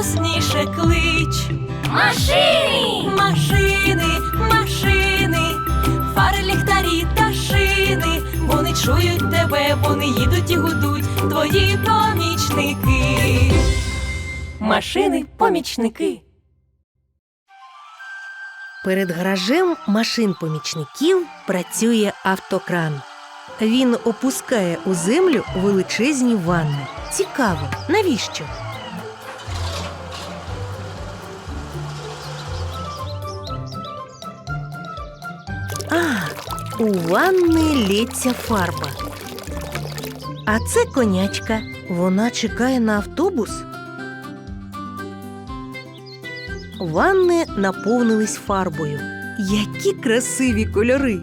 голосніше, клич. Машини! Машини, машини, фари, ліхтарі та шини. Вони чують тебе, вони їдуть і гудуть, твої помічники. Машини, помічники. Перед гаражем машин помічників працює автокран. Він опускає у землю величезні ванни. Цікаво, навіщо? А, у ванни лється фарба. А це конячка. Вона чекає на автобус. Ванни наповнились фарбою. Які красиві кольори!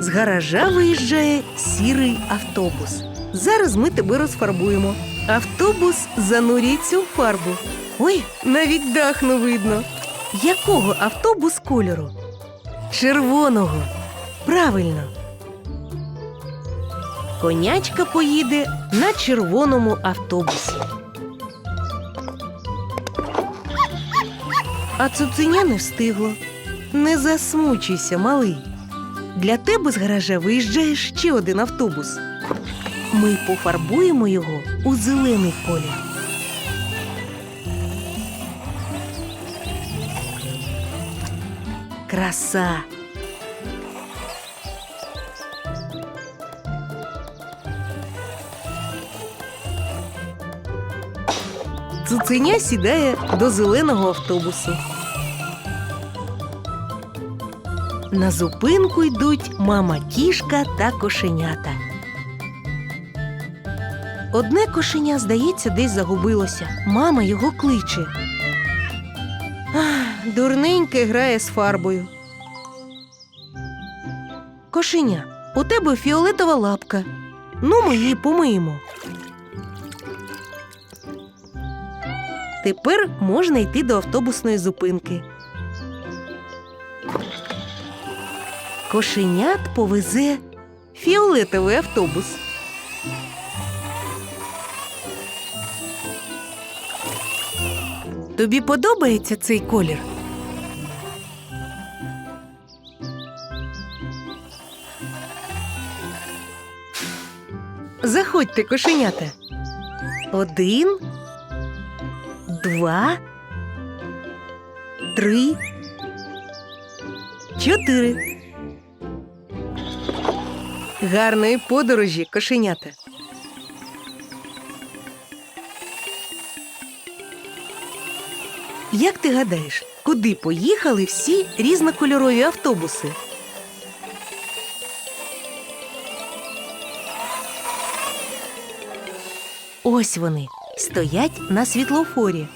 З гаража виїжджає сірий автобус. Зараз ми тебе розфарбуємо. Автобус занурюється у фарбу. Ой, навіть дах не видно. Якого автобус кольору? Червоного. Правильно. Конячка поїде на червоному автобусі. А цуценя не встигло. Не засмучуйся, малий. Для тебе з гаража виїжджає ще один автобус. Ми пофарбуємо його у зелений колір. Краса. Цуценя сідає до зеленого автобусу. На зупинку йдуть мама кішка та кошенята. Одне кошеня, здається, десь загубилося. Мама його кличе. Дурненьке грає з фарбою. Кошеня, у тебе фіолетова лапка. Ну, ми її помиємо. Тепер можна йти до автобусної зупинки. Кошенят повезе фіолетовий автобус. Тобі подобається цей колір? Заходьте, кошенята. Один, два, три, чотири. Гарної подорожі, кошенята. Як ти гадаєш, куди поїхали всі різнокольорові автобуси? Ось вони стоять на світлофорі.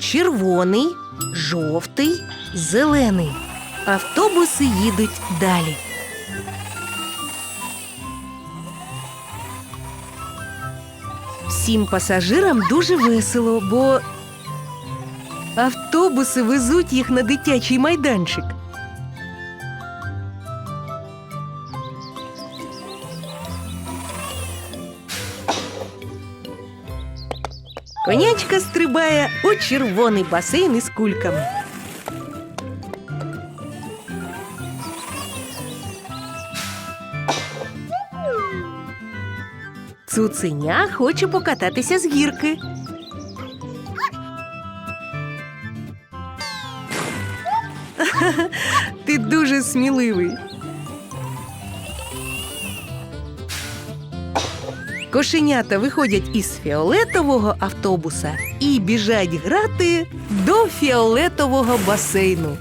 Червоний, жовтий, зелений. Автобуси їдуть далі. Всім пасажирам дуже весело, бо автобуси везуть їх на дитячий майданчик. Конячка стрибає у червоний басейн із кульками. Цуценя хоче покататися з гірки. Кошенята виходять із фіолетового автобуса і біжать грати до фіолетового басейну.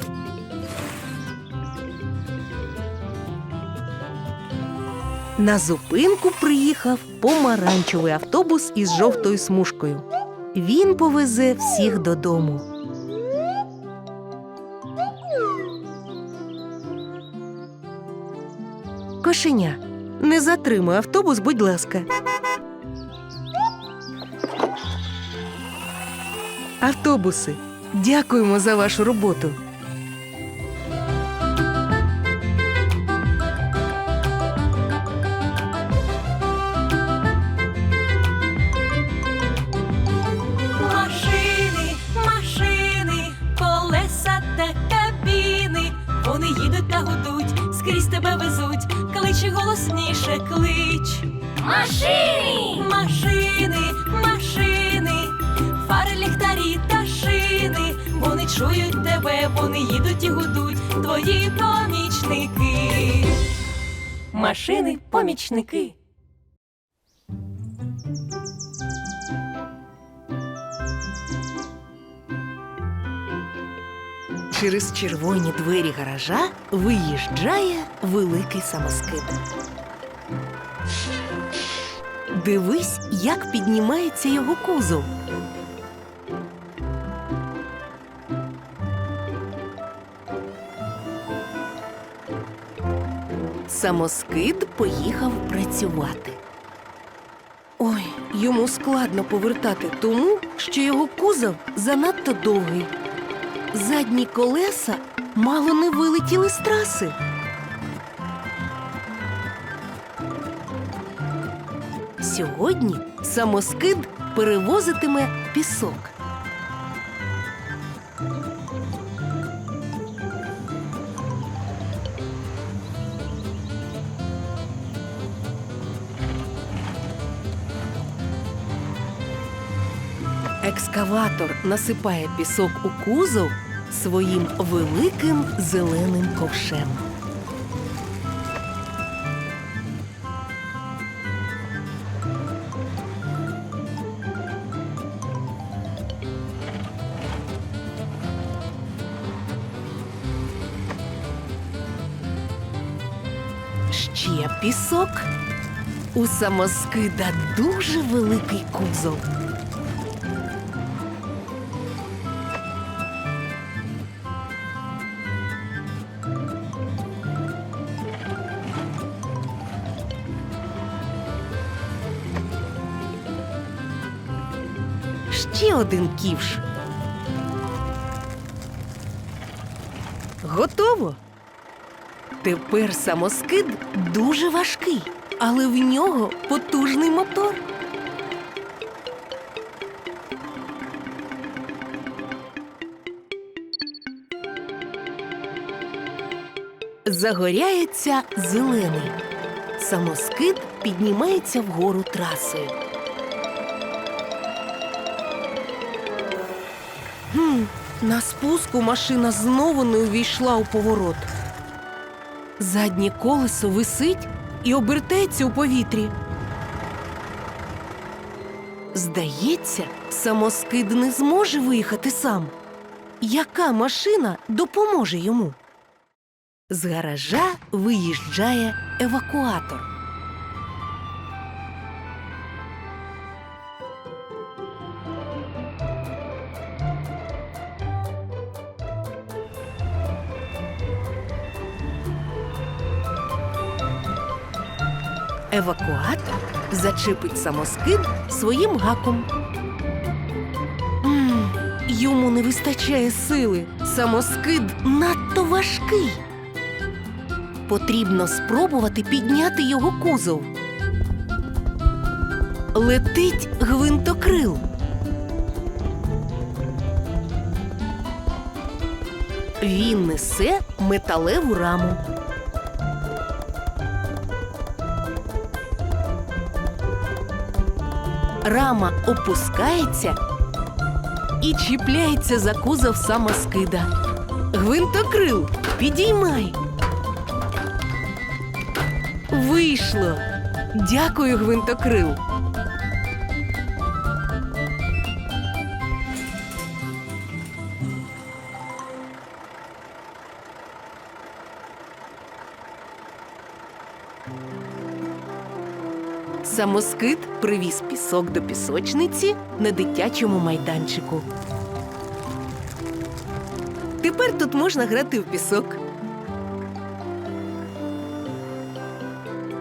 На зупинку приїхав помаранчевий автобус із жовтою смужкою. Він повезе всіх додому. Кошеня, не затримуй автобус, будь ласка. автобуси. Дякуємо за вашу роботу. Машини, машини, колеса та кабіни. Вони їдуть та гудуть, скрізь тебе везуть, кличе голосніше клич. Машини! машини фари, ліхтарі та шини. Вони чують тебе, вони їдуть і гудуть, твої помічники. Машини, помічники. Через червоні двері гаража виїжджає великий самоскид. Дивись, як піднімається його кузов. Самоскид поїхав працювати. Ой, йому складно повертати тому, що його кузов занадто довгий. Задні колеса мало не вилетіли з траси. Сьогодні самоскид перевозитиме пісок. Екскаватор насипає пісок у кузов своїм великим зеленим ковшем. Ще пісок. У самоскида дуже великий кузов. Ще один ківш. Готово. Тепер самоскид дуже важкий, але в нього потужний мотор. Загоряється зелений. Самоскид піднімається вгору трасою. На спуску машина знову не увійшла у поворот. Заднє колесо висить і обертається у повітрі. Здається, самоскид не зможе виїхати сам. Яка машина допоможе йому? З гаража виїжджає евакуатор. Евакуатор зачепить самоскид своїм гаком. М, йому не вистачає сили. Самоскид надто важкий. Потрібно спробувати підняти його кузов. Летить гвинтокрил. Він несе металеву раму. Рама опускається і чіпляється за кузов самоскида. Гвинтокрил, підіймай. Вийшло. Дякую, гвинтокрил. Самоскид привіз пісок до пісочниці на дитячому майданчику. Тепер тут можна грати в пісок.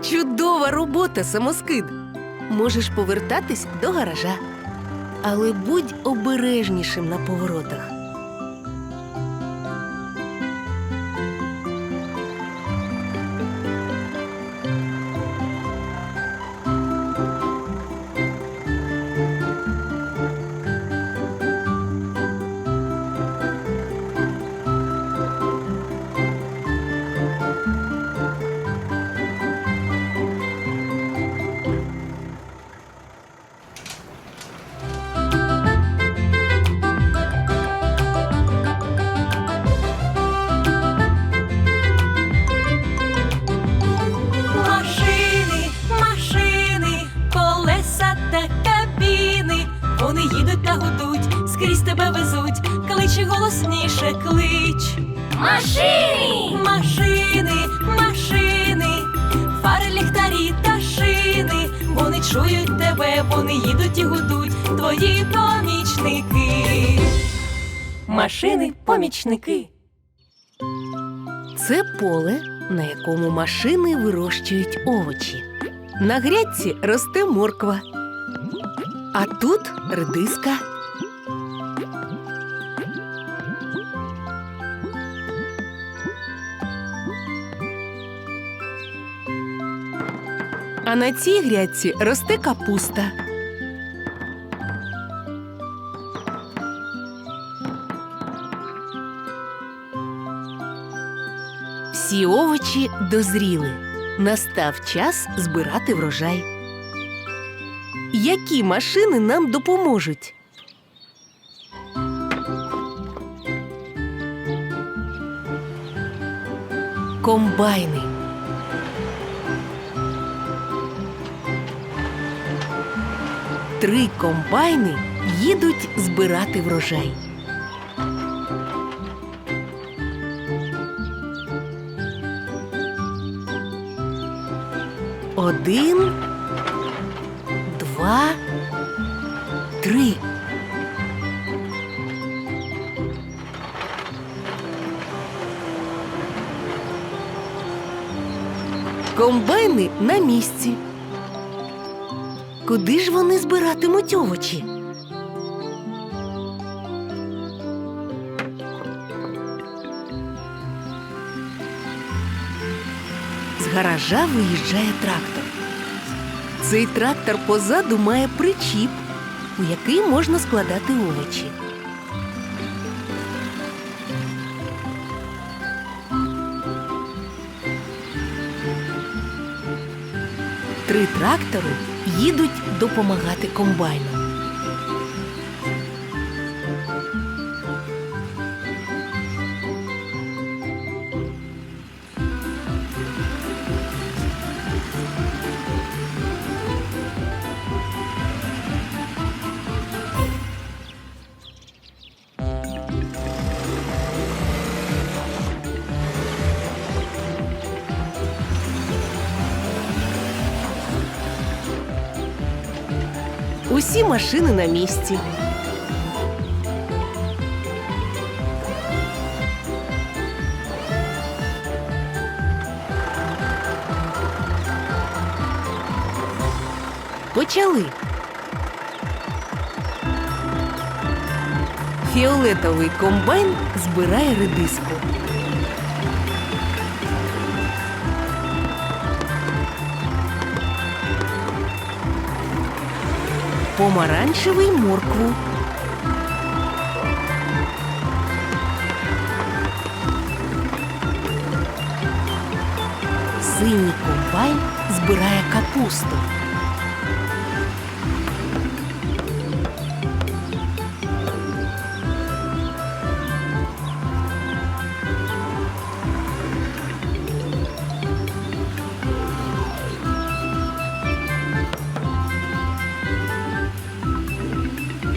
Чудова робота, самоскид. Можеш повертатись до гаража. Але будь обережнішим на поворотах. Машини! Машини, машини, фари, ліхтарі та шини. Вони чують тебе, вони їдуть і гудуть, твої помічники. Машини, помічники. Це поле, на якому машини вирощують овочі. На грядці росте морква. А тут редиска. А на цій грядці росте капуста. Всі овочі дозріли. Настав час збирати врожай. Які машини нам допоможуть? Комбайни. Три комбайни їдуть збирати врожай. Один, два, три. Комбайни на місці. Куди ж вони збиратимуть овочі? З гаража виїжджає трактор. Цей трактор позаду має причіп, у який можна складати овочі. Три трактори їдуть допомагати комбайну. Усі машини на місці. Почали. Фіолетовий комбайн збирає редиску. Помаранчевий моркву. Синій комбайн збирає капусту.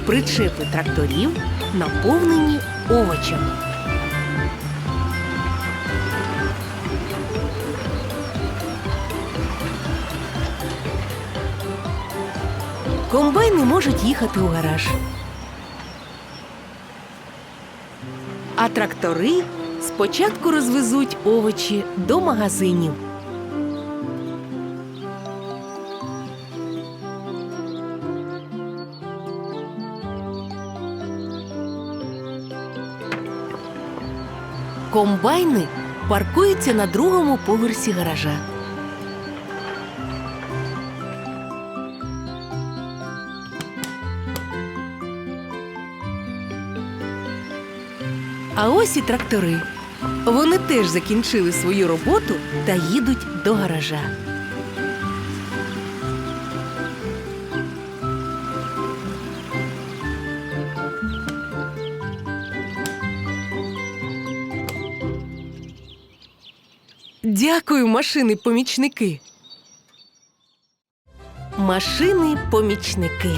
Причепи тракторів наповнені овочами. Комбайни можуть їхати у гараж. А трактори спочатку розвезуть овочі до магазинів. Комбайни паркуються на другому поверсі гаража. А ось і трактори. Вони теж закінчили свою роботу та їдуть до гаража. Дякую, машини-помічники. Машини-помічники.